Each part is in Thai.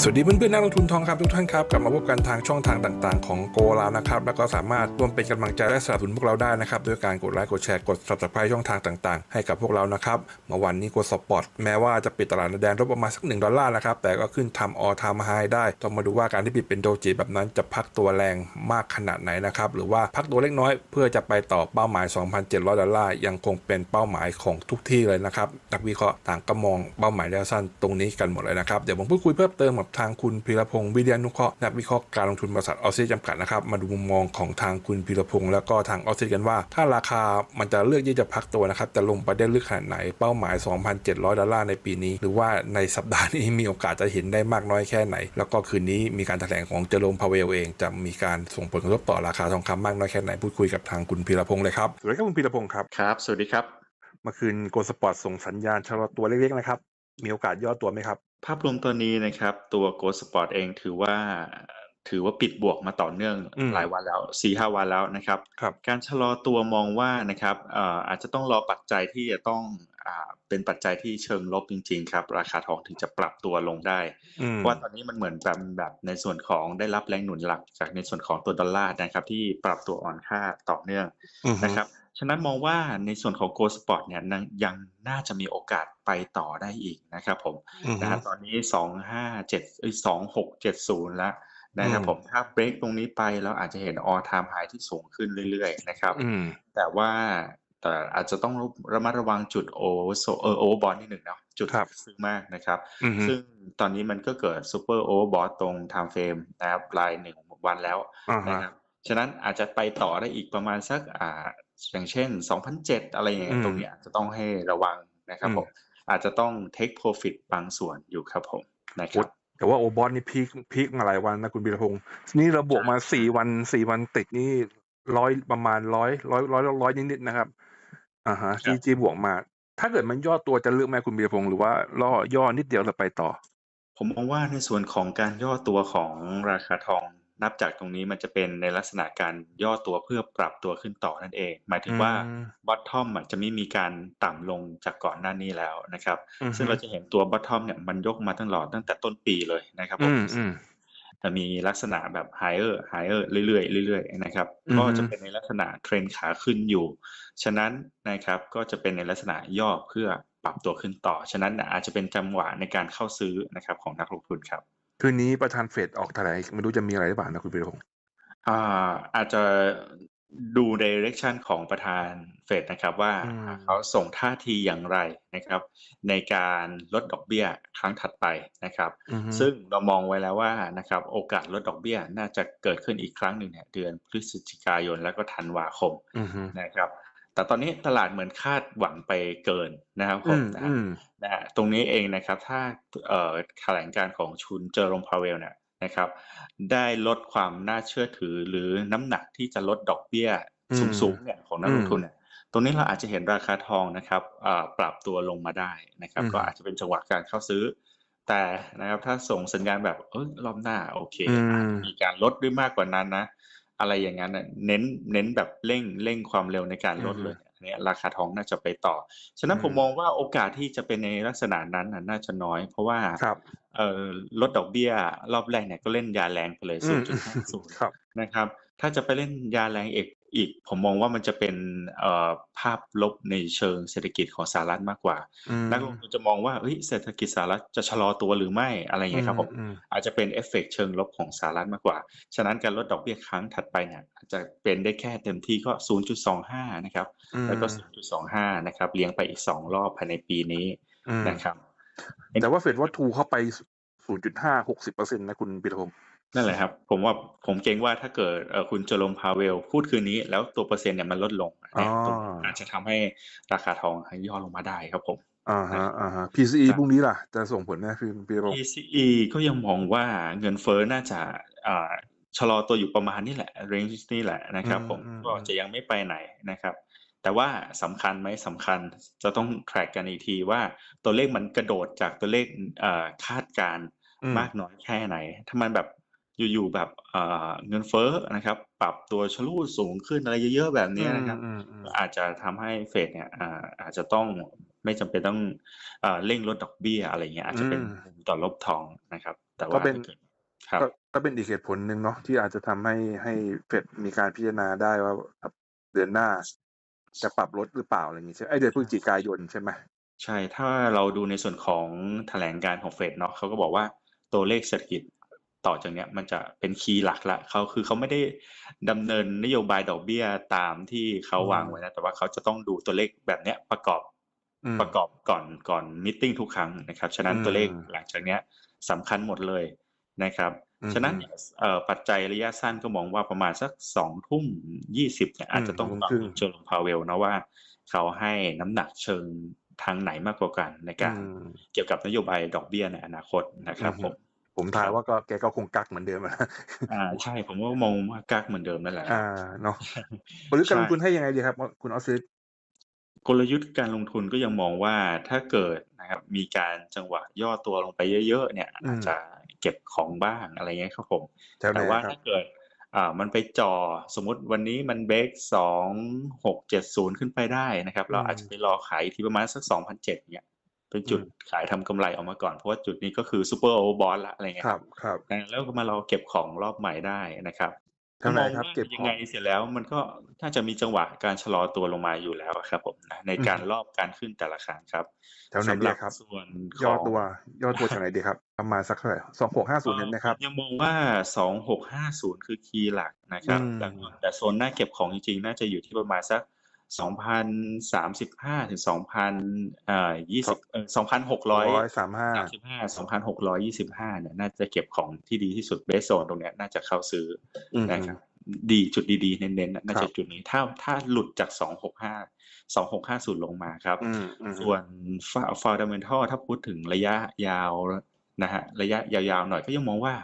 สวัสดีเพื่อนๆนักลงทุนทองคำทุกท่านครับกลับมาพบกันทางช่องทางต่างๆ ของโกลานะครับ แล้วก็สามารถร่วมเป็นกำลังใจและสนับสนุนพวกเราได้นะครับด้วยการกดไลค์กดแชร์กด subscribe ช่องทางต่างๆ ให้กับพวกเรานะครับเมื่อวันนี้กดสปอร์ตแม้ว่าจะปิดตลาดในแดนลบประมาณสัก1ดอลลาร์นะครับแต่ก็ขึ้นทำออทามไฮได้ต้องมาดูว่าการที่ปิดเป็นโดจิแบบนั้นจะพักตัวแรงมากขนาดไหนนะครับหรือว่าพักตัวเล็กน้อยเพื่อจะไปต่อเป้าหมาย 2,700 ดอลลาร์ยังคงเป็นเป้าหมายของทุกที่เลยนะครับนักวิเคราะห์ต่างก็มองเป้าหมายระยะสั้นตรงนี้กันหมดเลยนะครับเดี๋ยวผมพูดคุยเพิ่มเติมกับทางคุณพีรพงศ์วิริยานุเคราะห์นักวิเคราะห์การลงทุนบริษัทออสซิจำกัดนะครับมาดูมุมมองของทางคุณพีรพงศ์แล้วก็ทางออสซิกันว่า ถ้าราคามันจะเลือกที่จะพักตัวนะครับจะลงไปได้ลึกขนาดไหนเป้าหมาย 2,700 ดอลลาร์ในปีนี้ หรือว่าในสัปดาห์นี้มีโอกาสจะเห็นได้มากน้อยแค่ไหน แล้วก็คืนนี้มีการแถลงของเจอโรมพาเวลเอง จะมีการส่งผลกระทบต่อราคาทองคำมากน้อยแค่ไหนพูดคุยกับทางคุณพีรพงศ์เลยครับสวัสดีครับคุณพีรพงศ์ครับครับ สวัสดีครับเมื่อคืนโกลสปอร์ตส่งสัญญาณชะลอตัวเล็กๆนะครับ มีโอกาสย่อตัวไหมครับ ภาพรวมตัวนี้นะครับ ตัว Go Sport เองถือว่าถือว่าปิดบวกมาต่อเนื่องอืมหลายวันแล้วสี่ห้าวันแล้วนะครับครับการชะลอตัวมองว่านะครับเอ่ออาจจะต้องรอปัจจัยที่จะต้องอ่าเป็นปัจจัยที่เชิงลบจริง ๆ ครับ ราคาทองถึงจะปรับตัวลงได้อืมเพราะว่าตอนนี้มันเหมือนแบบแบบในส่วนของได้รับแรงหนุนหลักจากในส่วนของตัวดอลลาร์นะครับ ที่ปรับตัวอ่อนค่าต่อเนื่องอือฮึนะครับ ฉะนั้นมองว่าในส่วนของ Go Sport เนี่ยยังยังน่าจะมีโอกาสไปต่อได้อีกนะครับผมอือฮึนะครับตอนนี้สองห้าเจ็ดสองหกเจ็ดศูนย์แล้วนะครับอืมผมถ้าเบรกตรงนี้ไปแล้วอาจจะเห็น all time high ที่สูงขึ้นเรื่อยๆนะครับอืมแต่ว่าแต่อาจจะต้องระมัดระวังจุดโอโซเออโอบอลนิดหนึ่งเนาะจุดครับซื้อมากนะครับอือฮึซึ่งตอนนี้มันก็เกิดซูเปอร์โอเวอร์บอทตรงไทม์เฟรมนะครับรายหนึ่งวันแล้วอ่านะฮะครับฉะนั้นอาจจะไปต่อได้อีกประมาณสักอ่า อย่างเช่น 2,007 อะไรอย่างเงี้อืยมตรงนี้อาจจะต้องให้ระวังนะครับอืมผมอาจจะต้อง take profit บางส่วนอยู่ครับผมนะครับแต่ว่าโอบอสนี่พีคพีคมาหลายวันนะคุณบีรพงศ์นี่เราบวกมาสี่วันสี่วันติดนี่ร้อยประมาณร้อยร้อยร้อยร้อยนิดๆนะครับอ่าฮะครัจีบจีบวกมา ถ้าเกิดมันย่อตัวจะเลือกไหมคุณบีรพงศ์หรือว่าล่อย่อนิดเดียวเราไปต่อ ผมมองว่าในส่วนของการย่อตัวของราคาทอง นับจากตรงนี้มันจะเป็นในลักษณะการย่อตัวเพื่อปรับตัวขึ้นต่อนั่นเอง หมายถึงว่าอืมบอททอมจะไม่มีการต่ำลงจากก่อนหน้านี้แล้วนะครับอือฮึซึ่งเราจะเห็นตัวบอททอมเนี่ยมันยกมาตั้งหลอดตั้งแต่ต้นปีเลยนะครับผอืมมอืมจะมีลักษณะแบบ higher higher เรื่อยๆเรื่อยๆนะครับอือฮึก็จะเป็นในลักษณะเทรนขาขึ้นอยู่ ฉะนั้นนะครับก็จะเป็นในลักษณะย่อเพื่อปรับตัวขึ้นต่อ ฉะนั้นอาจจะเป็นจังหวะในการเข้าซื้อนะครับของนักลงทุนครับ คืนนี้ประธานเฟดออกแถลงไม่รู้จะมีอะไรหรือเปล่านะคุณบีรพงศ์อ่าอาจจะดู direction ของประธานเฟดนะครับว่าอืมเขาส่งท่าทีอย่างไรนะครับ ในการลดดอกเบี้ยครั้งถัดไปนะครับอือฮึซึ่งเรามองไว้แล้วว่านะครับโอกาสลดดอกเบี้ยน่าจะเกิดขึ้นอีกครั้งหนึ่งเนี่ยเดือนพฤศจิกายนแล้วก็ธันวาคมอือฮึนะครับ แต่ตอนนี้ตลาดเหมือนคาดหวังไปเกินนะครับผอืมมนะฮะอืมนะฮะตรงนี้เองนะครับ ถ้าเอ่อแถลงการของชุนเจอร์โรมพาเวลเนี่ยนะครับ ได้ลดความน่าเชื่อถือหรือน้ำหนักที่จะลดดอกเบี้ยอืมสูงๆเนี่ยของนักลงทุนเนี่ยตรงนี้เราอาจจะเห็นราคาทองนะครับอ่าปรับตัวลงมาได้นะครับอืมก็อาจจะเป็นจังหวะการเข้าซื้อ แต่นะครับถ้าส่งสัญญาณแบบเออรอบหน้าโอเคอือาจมจะมีการลดด้วยมากกว่านั้นนะ อะไรอย่างนั้นน่ะเน้นเน้นแบบเร่งเร่งความเร็วในการลดอือฮึเลยอันนี้ราคาทองน่าจะไปต่อ ฉะนั้นอืมผมมองว่าโอกาสที่จะเป็นในลักษณะนั้นน่ะน่าจะน้อย เพราะว่าครับเอ่อลดดอกเบี้ยรอบแรกเนี่ยก็เล่นยาแรงไปเลยอืม0.50ครับนะครับ ถ้าจะไปเล่นยาแรงอีก อีกผมมองว่ามันจะเป็นเอ่อภาพลบในเชิงเศรษฐกิจของสหรัฐมากกว่าอืมนักลงทุนจะมองว่าเฮ้ยเศรษฐกิจสหรัฐจะชะลอตัวหรือไม่อะไรอย่างเงี้ยครับผมอืมอาจจะเป็นเอฟเฟกต์เชิงลบของสหรัฐมากกว่า ฉะนั้นการลดดอกเบี้ยครั้งถัดไปเนี่ยอาจจะเป็นได้แค่เต็มที่ก็ 0.25 นะครับอืมแล้วก็ 0.25 นะครับเลี้ยงไปอีก 2 รอบภายในปีนี้อืมนะครับแต่ว่าเฟดว่าทูเข้าไป 0.5 60เปอร์เซ็นต์นะคุณบีรพงศ์ นั่นแหละครับ ผมว่าผมเกรงว่าถ้าเกิดเอ่อคุณเจอร์มพาเวล พูดคืนนี้ แล้วตัวเปอร์เซ็นต์เนี่ยมันลดลงอ๋อเนี่ยตรงนี้อาจจะทำให้ราคาทองย่อลงมาได้ครับผมอ่าฮะอ่าฮะ PCE พรุ่งนี้ล่ะ จะส่งผลไหมคุณบีรพงศ์ PCE ก็ยังมองว่าเงินเฟ้อน่าจะอ่าชะลอตัวอยู่ประมาณนี้แหละ range นี่แหละนะครับผมอืมก็จะยังไม่ไปไหนนะครับแต่ว่าสำคัญไหมสำคัญจะต้อง track กันอีกทีว่าตัวเลขมันกระโดดจากตัวเลขเอ่อคาดการณ์อืมมากน้อยแค่ไหน ถ้ามันแบบ อยู่ๆแบบเอ่อเงินเฟ้อนะครับ ปรับตัวชะลูดสูงขึ้นอะไรเยอะๆแบบนี้นะครับอืมอืมอาจจะทำให้เฟดเนี่ยอ่าอาจจะต้องไม่จำเป็นต้องเอ่อเร่งลดดอกเบี้ยอะไรเงี้ยอาจจะเป็นอืมมุมต่อลบทองนะครับ แต่ก็ว่าเป็นถ้าเกิดครับก็ก็เป็นอีกเหตุผลหนึ่งเนาะที่อาจจะทำให้ให้เฟดมีการพิจารณาได้ว่าเดือนหน้า จะปรับลดหรือเปล่าอะไรอย่างงี้ใช่ไหมไอยเดือนพฤศจิกายนใช่ไหมใช่ถ้าเราดูในส่วนของแถลงการของเฟดเนาะเขาก็บอกว่าตัวเลขเศรษฐกิจ ต่อจากเนี้ยมันจะเป็นคีย์หลักละเขาคือเขาไม่ได้ดำเนินนโยบายดอกเบี้ยตามที่เขาวางไว้นะ แต่ว่าเขาจะต้องดูตัวเลขแบบเนี้ยประกอบอืมประกอบก่อนก่อนมิ팅ทุกครั้งนะครับ ฉะนั้นอืมตัวเลขหลังจากเนี้ยสำคัญหมดเลยนะครับอืมฉะนั้นเนี่ยเอ่อปัจจัยระยะสั้นก็มองว่าประมาณสักสองทุ่มยี่สิบเนี่ยอาจจะต้องอืมฟังครึ่งเจอร์พาเวลนะว่าเขาให้น้ำหนักเชิงทางไหนมากกว่ากันในการอืมเกี่ยวกับนโยบายดอกเบี้ยในอนาคตนะครับอืมผม ผมทายว่าก็แกก็คงกักเหมือนเดิมอะอ่า ใช่ ผมว่ามองว่ากักเหมือนเดิมนั่นแหละ อ่าเนาะบริษัทการลงทุนให้ยังไงดีครับ คุณออสซิสกลยุทธ์การลงทุนก็ยังมองว่าถ้าเกิดนะครับมีการจังหวะย่อตัวลงไปเยอะๆเนี่ยอาจจะเก็บของบ้างอะไรเงี้ยครับผม แถวไหนแต่ว่าครับ ถ้าเกิดอ่ามันไปจ่อสมมติวันนี้มันเบรกสองหกเจ็ดศูนย์ขึ้นไปได้นะครับเราอาจจะไปรอขายที่ประมาณสักสองพันเจ็ดเนี่ย เป็นจุดขายทำกำไรออกมาก่อน เพราะว่าจุดนี้ก็คือซูเปอร์โอเวอร์บอลละอะไรเงี้คยรับครับนะแล้วก็มารอเก็บของรอบใหม่ได้นะครับแถวไหนมองครับว่าเก็บยัของไงเสร็จแล้วมันก็น่าจะมีจังหวะการชะลอตัวลงมาอยู่แล้วครับผมนะในการอืมรอบการขึ้นแต่ละครั้งครับแถวไหนสำหดีรับครับส่วนย่อของตัวย่อตัวแถวไหนดีครับประมาณสักเท่าไหร่สองหกห้าศูนย์เห็นไหมครับ ยังมองว่า2650คือคีย์หลักนะครับอืมแต่แต่โซนหน้าเก็บของจริงๆ น่าจะอยู่ที่ประมาณสัก 2,035 ถึง2,000เอ่อ20เอ่อร้อย2,600สามห้า35 2,625เนี่ยน่าจะเก็บของที่ดีที่สุดเบสโซนตรงเนี้ยน่าจะเข้าซื้ออือมนะครับดีจุดดีๆ เน้นๆน่าครัจะบจุดนี้ถ้าถ้าหลุดจาก 265 2650 ลงมาครับอืมอืมส่วนฟ u n d a m e n t a l ถ้าพูดถึงระยะยาว นะฮะระยะยาวๆหน่อยก็ยังมองว่า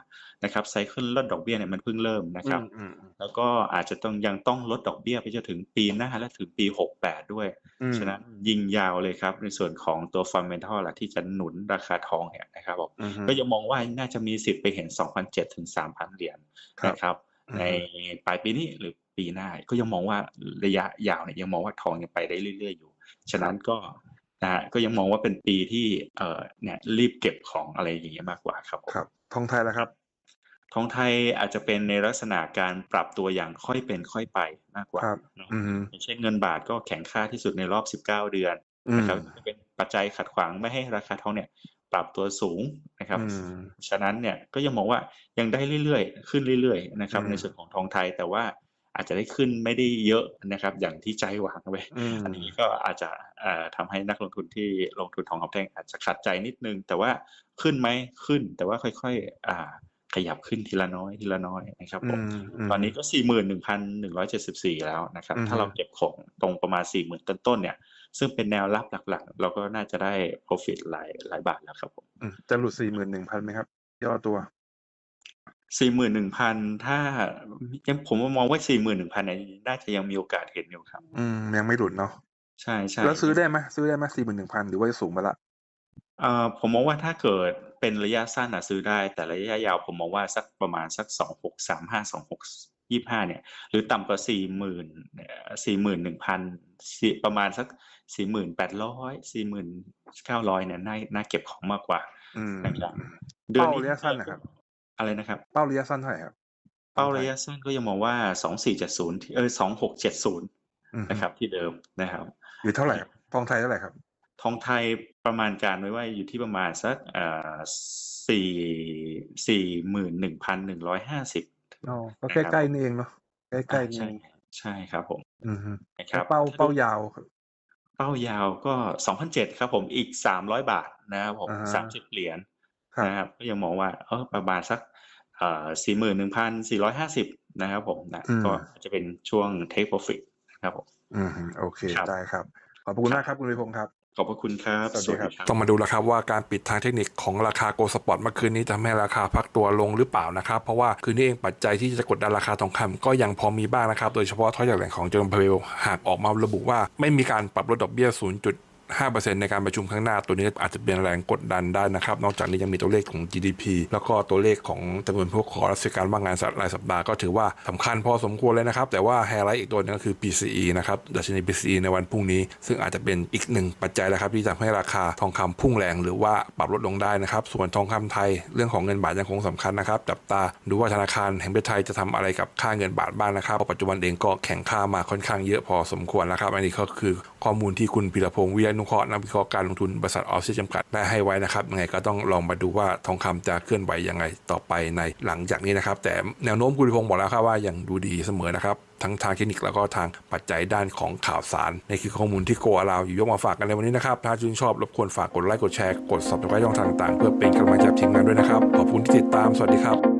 นะครับไซเคิลลดดอกเบี้ยเนี่ยมันเพิ่งเริ่มนะครับอืมอืมแล้วก็อาจจะต้องยังต้องลดดอกเบี้ยไปจนถึงปีหน้าและถึงปี 68 ด้วยอืมฉะนั้นยิงยาวเลยครับ ในส่วนของตัวฟันเมนทัลละที่จะหนุนราคาทองเนี่ยนะครับผมอืมก็ยังมองว่าน่าจะมีสิทธิ์ไปเห็น2,007ถึง 3,000 เหรียญครับนะครับอืมในปลายปีนี้หรือปีหน้าก็ยังมองว่าระยะยาวเนี่ยยังมองว่าทองยังไปได้เรื่อย ๆ อยู่ ฉะนั้นก็ นะฮะก็ยังมองว่าเป็นปีที่เอ่อเนี่ยรีบเก็บของอะไรอย่างเงี้ยมากกว่าครับผมครับทองไทยแล้วครับทองไทยอาจจะเป็นในลักษณะการปรับตัวอย่างค่อยเป็นค่อยไปมากกว่าครับเนอะอืมอย่างเช่นเงินบาทก็แข็งค่าที่สุดในรอบ 19 เดือนอืมนะครับจะเป็นปัจจัยขัดขวางไม่ให้ราคาทองเนี่ยปรับตัวสูงนะครับอืมฉะนั้นเนี่ยก็ยังมองว่ายังได้เรื่อยๆ ขึ้นเรื่อยๆนะครับอืมในส่วนของทองไทยแต่ว่า อาจจะได้ขึ้นไม่ได้เยอะนะครับ อย่างที่ใจหวังไว้อืมอันนี้ก็อาจจะเอ่อทำให้นักลงทุนที่ลงทุนทองคำแท่งอาจจะขัดใจนิดนึง แต่ว่าขึ้นไหมขึ้น แต่ว่าค่อยๆอ่าขยับขึ้นทีละน้อยทีละน้อยนะครับผมอืมมตอนนี้ก็สี่หมื่นหนึ่งพันหนึ่งร้อยเจ็ดสิบสี่แล้วนะครับอือฮึถ้าเราเก็บของตรงประมาณสี่หมื่นต้นๆเนี่ย ซึ่งเป็นแนวรับหลักๆ เราก็น่าจะได้ profit หลายหลายบาทแล้วครับผมอืมจะหลุดสี่หมื่นหนึ่งพันไหมครับ ย่อตัว สี่หมื่นหนึ่งพันถ้ายังผมมองว่าสี่หมื่นหนึ่งพันเนี่ยน่าจะยังมีโอกาสเห็นอยู่ครับ อืมยังไม่หลุดเนาะใช่ใช่แล้วซื้อได้ไหมซื้อได้ไหมสี่หมื่นหนึ่งพันหรือว่าจะสูงไปละเอ่อผมมองว่าถ้าเกิดเป็นระยะสั้นอะซื้อได้ แต่ระยะยาวผมมองว่าสักประมาณสักสองหกสามห้าสองหกยี่ห้าเนี่ย หรือต่ำกว่าสี่หมื่นสี่หมื่นหนึ่งพันประมาณสักสี่หมื่นแปดร้อยสี่หมื่นเก้าร้อยเนี่ยน่าน่าเก็บของมากกว่าอืมนะครับเป้าระยะสั้นนะครับ อะไรนะครับ เป้าระยะสั้นเท่าไหร่ครับเป้าระยะสั้นก็ยังมองว่าสองสี่เจ็ดศูนย์เออสองหกเจ็ดศูนย์อืมนะครับ ที่เดิมนะครับ อยู่เท่าไหร่ครับทองไทยเท่าไหร่ครับ ทองไทยประมาณการไว้ว่าอยู่ที่ประมาณสักเอ่อสี่สี่หมื่นหนึ่งพันหนึ่งร้อยห้าสิบอ๋อก็ใกล้ๆนี่เองเนาะใกล้ๆนี่ใช่เองใช่ครับผม อืมฮึนะครับเป้าเป้ายาวเป้ายาวก็สองพันเจ็ดครับผมอีกสามร้อยบาทนะครับผมอ่าฮะสามสิบเหรียญครับ นะครับก็ยังมองว่าเออประมาณสักเอ่อสี่หมื่นหนึ่งพันสี่ร้อยห้าสิบนะครับผมนะอืมก็จะเป็นช่วง take profit นะครับผมอืมฮึโอเคครับได้ครับ ขอบคุณมากครับ คุณวิพงศ์ครับขอบพระคุณครับ สวัสดีครับ ต้องมาดูแล้วครับว่าการปิดทางเทคนิคของราคาโกลสปอร์ตเมื่อคืนนี้ทำให้ราคาพักตัวลงหรือเปล่านะครับ เพราะว่าคืนนี้เองปัจจัยที่จะกดดันราคาทองคำก็ยังพอมีบ้างนะครับ โดยเฉพาะท้อยจากแหล่งของเจอร์มเพลหากออกมาระบุว่าไม่มีการปรับลดดอกเบี้ย 5%ในการประชุมข้างหน้าตัวนี้อาจจะเป็นแรงกดดันได้นะครับ นอกจากนี้ยังมีตัวเลขของ GDP แล้วก็ตัวเลขของจำนวนผู้ขอราชการว่างงานรายสัปดาห์ก็ถือว่าสำคัญพอสมควรเลยนะครับ แต่ว่าไฮไลท์อีกตัวหนึงก็คือ PCE นะครับดัชนี PCE ในวันพรุ่งนี้ ซึ่งอาจจะเป็นอีกหนึ่งปัจจัยนะครับ ที่ทำให้ราคาทองคำพุ่งแรงหรือว่าปรับลดลงได้นะครับ ส่วนทองคำไทยเรื่องของเงินบาทยังคงสำคัญนะครับจับตาดูว่าธนาคารแห่งประเทศไทยจะทำอะไรกับค่าเงินบาทบ้างนะครับเพราะปัจจุบันเองก็แข่งค่ามาค่อนข้างเยอะพอสมควรนะครับอันนี้ก็คือข้อมูลที่คุณพิรพงศ์วิริยนุเคราะห์นักวิเคราะห์การลงทุนบริษัทออสซียจำกัดได้ให้ไว้นะครับยังไงก็ต้องลองมาดูว่าทองคำจะเคลื่อนไหวยังไงต่อไปในหลังจากนี้นะครับ แต่แนวโน้มคุณพิพงศ์บอกแล้วครับว่ายังดูดีเสมอนะครับทั้งทางเทคนิคแล้วก็ทางปัจจัยด้านของข่าวสารนี่คือข้อมูลที่โกอาลาวอยู่ยกมาฝากกันในวันนี้นะครับ ถ้าชื่นชอบรบกวนฝากกดไลค์กดแชร์กด subscribe ช่องทางต่างๆเพื่อเป็นกำลังใจให้ทีมงานด้วยนะครับขอบคุณที่ติดตามสวัสดีครับ